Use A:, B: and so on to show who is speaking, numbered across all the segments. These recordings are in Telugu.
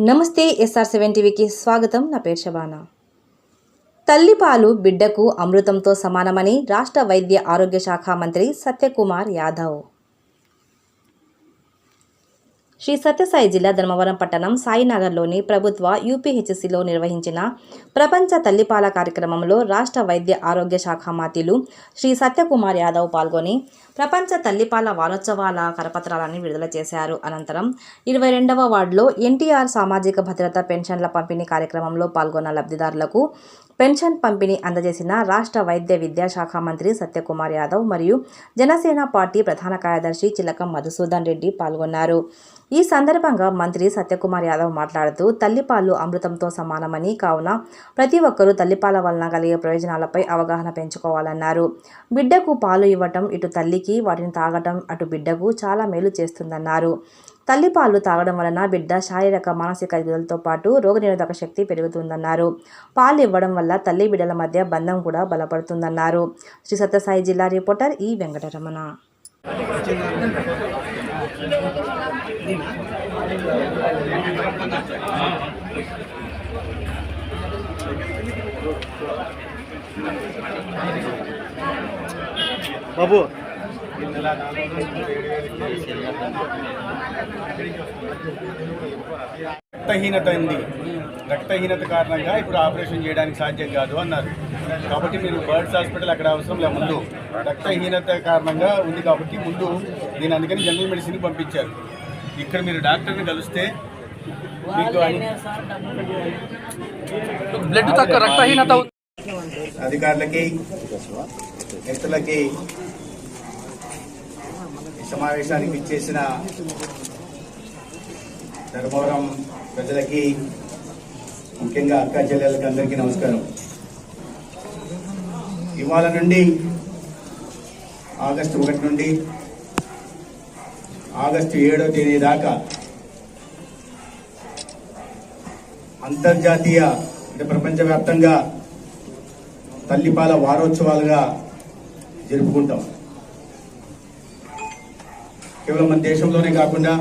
A: నమస్తే ఎస్ఆర్ సెవెన్ టీవీకి స్వాగతం. నా పేరు శబానా. తల్లిపాలు బిడ్డకు అమృతంతో సమానమని రాష్ట్ర వైద్య ఆరోగ్య శాఖ మంత్రి సత్యకుమార్ యాదవ్. శ్రీ సత్యసాయి జిల్లా ధర్మవరం పట్టణం సాయినగర్లోని ప్రభుత్వ యూపీహెచ్సిలో నిర్వహించిన ప్రపంచ తల్లిపాల కార్యక్రమంలో రాష్ట్ర వైద్య ఆరోగ్య శాఖ మాతిలు శ్రీ సత్యకుమార్ యాదవ్ పాల్గొని ప్రపంచ తల్లిపాల వారోత్సవాల కరపత్రాలను విడుదల చేశారు. అనంతరం ఇరవై రెండవ వార్డులో ఎన్టీఆర్ సామాజిక భద్రత పెన్షన్ల పంపిణీ కార్యక్రమంలో పాల్గొన్న లబ్ధిదారులకు పెన్షన్ పంపిణీ అందజేసిన రాష్ట్ర వైద్య విద్యాశాఖ మంత్రి సత్యకుమార్ యాదవ్ మరియు జనసేన పార్టీ ప్రధాన కార్యదర్శి చిలకం మధుసూదన్ రెడ్డి పాల్గొన్నారు. ఈ సందర్భంగా మంత్రి సత్యకుమార్ యాదవ్ మాట్లాడుతూ తల్లిపాలు అమృతంతో సమానమని కావున ప్రతి ఒక్కరూ తల్లిపాల వలన కలిగే ప్రయోజనాలపై అవగాహన పెంచుకోవాలన్నారు. బిడ్డకు పాలు ఇవ్వటం ఇటు తల్లికి వాటిని తాగటం అటు బిడ్డకు చాలా మేలు చేస్తుందన్నారు. తల్లిపాలు తాగడం వలన బిడ్డ శారీరక మానసిక ఎదుగుదలతో పాటు రోగనిరోధక శక్తి పెరుగుతుందన్నారు. పాలు ఇవ్వడం వల్ల తల్లి బిడ్డల మధ్య బంధం కూడా బలపడుతుందన్నారు. శ్రీ సత్యసాయి జిల్లా రిపోర్టర్ ఈ వెంకటరమణ.
B: బాబు రక్తహీనత ఉంది రక్తహీనత కారణంగా ఇప్పుడు ఆపరేషన్ చేయడానికి సాధ్యం కాదు అన్నారు. కాబట్టి మీరు బర్డ్స్ హాస్పిటల్ అక్కడ అవసరం లే ముందు. రక్తహీనత కారణంగా ఉంది కాబట్టి ముందు దీని అందుకని జనరల్ మెడిసిన్కి పంపించారు. ఇక్కడ మీరు డాక్టర్ని కలిస్తే మీకు అన్ని-
C: బ్లడ్ తక్కువ రక్తహీనత
B: అధికారులకి సమావేశానికి ఇచ్చేసిన ధర్మవరం ప్రజలకి ముఖ్యంగా అక్క చెల్లెలకి అందరికీ నమస్కారం. ఇవాళ నుండి ఆగస్టు ఒకటి నుండి ఆగస్టు ఏడో తేదీ దాకా అంతర్జాతీయ అంటే ప్రపంచవ్యాప్తంగా తల్లిపాల వారోత్సవాలుగా జరుపుకుంటాం. కేవలం మన దేశంలోనే కాకుండా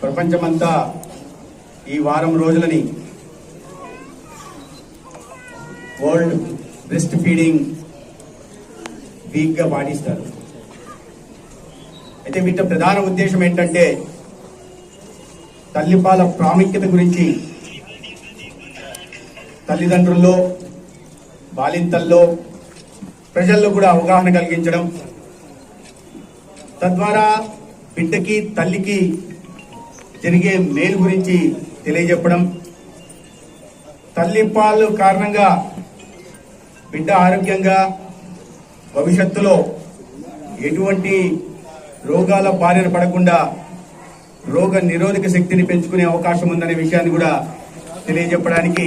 B: ప్రపంచమంతా ఈ వారం రోజులని వరల్డ్ బ్రెస్ట్ ఫీడింగ్ వీక్గా పాటిస్తారు. అయితే వీటి ప్రధాన ఉద్దేశం ఏంటంటే తల్లిపాల ప్రాముఖ్యత గురించి తల్లిదండ్రుల్లో బాలింతల్లో ప్రజల్లో కూడా అవగాహన కలిగించడం. తద్వారా బిడ్డకి తల్లికి జరిగే మేలు గురించి తెలియజెప్పడం తల్లిపాలు కారణంగా బిడ్డ ఆరోగ్యంగా భవిష్యత్తులో ఎటువంటి రోగాల బారిన పడకుండా రోగ నిరోధక శక్తిని పెంచుకునే అవకాశం ఉందనే విషయాన్ని కూడా తెలియజెప్పడానికి